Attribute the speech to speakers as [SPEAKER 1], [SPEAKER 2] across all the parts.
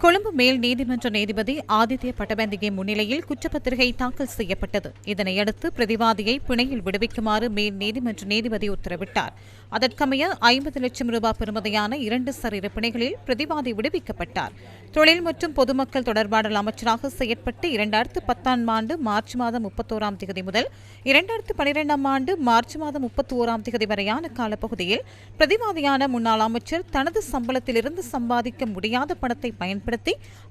[SPEAKER 1] கொழும்பு மேல் நீதிமன்ற நீதிபதி ஆதித்ய பட்டபந்திகை முன்னிலையில் குற்றப்பத்திரிகை தாக்கல் செய்யப்பட்டது. இதனையடுத்து பிரதிவாதியை பிணையில் விடுவிக்குமாறு மேல் நீதிமன்ற நீதிபதி உத்தரவிட்டார். அதற்கமைய ஐம்பது லட்சம் ரூபாய் பெறுமதியான இரண்டு சரீர பிணைகளில் பிரதிவாதி விடுவிக்கப்பட்டார். தொழில் மற்றும் பொதுமக்கள் தொடர்பாடல் அமைச்சராக செயற்பட்டு இரண்டாயிரத்து பத்தாம் ஆண்டு மார்ச் மாதம் முப்பத்தோராம் தேதி முதல் இரண்டாயிரத்து பனிரெண்டாம் ஆண்டு மார்ச் மாதம் முப்பத்தி ஓராம் தேதி வரையான காலப்பகுதியில் பிரதிவாதியான முன்னாள் அமைச்சர் தனது சம்பளத்திலிருந்து சம்பாதிக்க முடியாத பணத்தை பயன்படுத்தி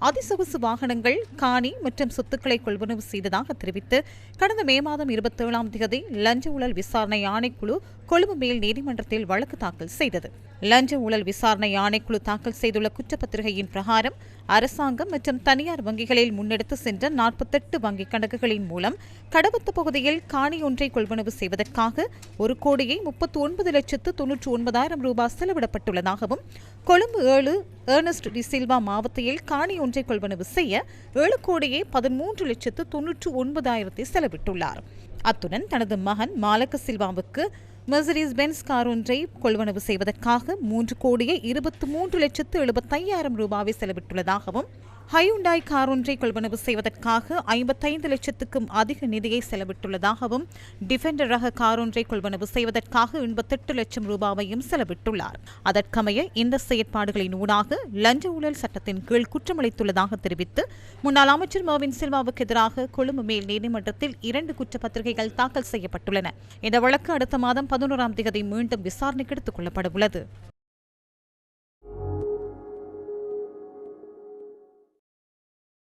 [SPEAKER 1] அதிசொகுசு வாகனங்கள் காணி மற்றும் சொத்துக்களை கொள்வனவு செய்ததாக தெரிவித்து கடந்த மே மாதம் இருபத்தேழாம் தேதி லஞ்ச ஊழல் விசாரணை ஆணைக்குழு கொழும்பு மேல் நீதிமன்றத்தில் வழக்கு தாக்கல் செய்தது. லஞ்ச ஊழல் விசாரணை ஆணைக்குழு தாக்கல் செய்துள்ள குற்றப்பத்திரிகையின் பிரகாரம் அரசாங்கம் மற்றும் தனியார் வங்கிகளில் முன்னெடுத்து சென்ற நாற்பத்தெட்டு வங்கிக் கணக்குகளின் மூலம் கடவுத்து பகுதியில் காணி ஒன்றை கொள்வனவு செய்வதற்காக ஒரு கோடியே முப்பத்தி ஒன்பது லட்சத்து தொன்னூற்று ஒன்பதாயிரம் ரூபாய் செலவிடப்பட்டுள்ளதாகவும் கொழும்பு ஏழு ஏர்னஸ்ட் டிசில்வா மாவட்டத்தில் காணி ஒன்றை கொள்வனவு செய்ய ஏழு கோடியே பதிமூன்று லட்சத்து தொன்னூற்று ஒன்பதாயிரத்தை செலவிட்டுள்ளார். அத்துடன் தனது மகன் மாலக்க சில்வாவுக்கு மெர்சரிஸ் பென்ஸ் கார் ஒன்றை கொள்வனவு செய்வதற்காக மூன்று கோடியே இருபத்தி மூன்று லட்சத்து எழுபத்தையாயிரம் ரூபாவை செலவிட்டுள்ளதாகவும் ஹையுண்டாய் கார் ஒன்றை கொள்வனவு செய்வதற்காக ஐம்பத்தைந்து லட்சத்துக்கும் அதிக நிதியை செலவிட்டுள்ளதாகவும் டிஃபெண்டர் ரக கார் ஒன்றை கொள்வனவு செய்வதற்காக எண்பத்தெட்டு லட்சம் ரூபாவையும் செலவிட்டுள்ளார். அதற்கமைய இந்த செயற்பாடுகளின் ஊடாக லஞ்ச ஊழல் சட்டத்தின் கீழ் குற்றமளித்துள்ளதாக தெரிவித்து முன்னாள் அமைச்சர் மோவின் சில்வாவுக்கு எதிராக கொழும்பு மேல் நீதிமன்றத்தில் இரண்டு குற்றப்பத்திரிகைகள் தாக்கல் செய்யப்பட்டுள்ளன. இந்த வழக்கு அடுத்த மாதம் பதினோராம் தேதி மீண்டும் விசாரணைக்கு எடுத்துக் கொள்ளப்பட உள்ளது.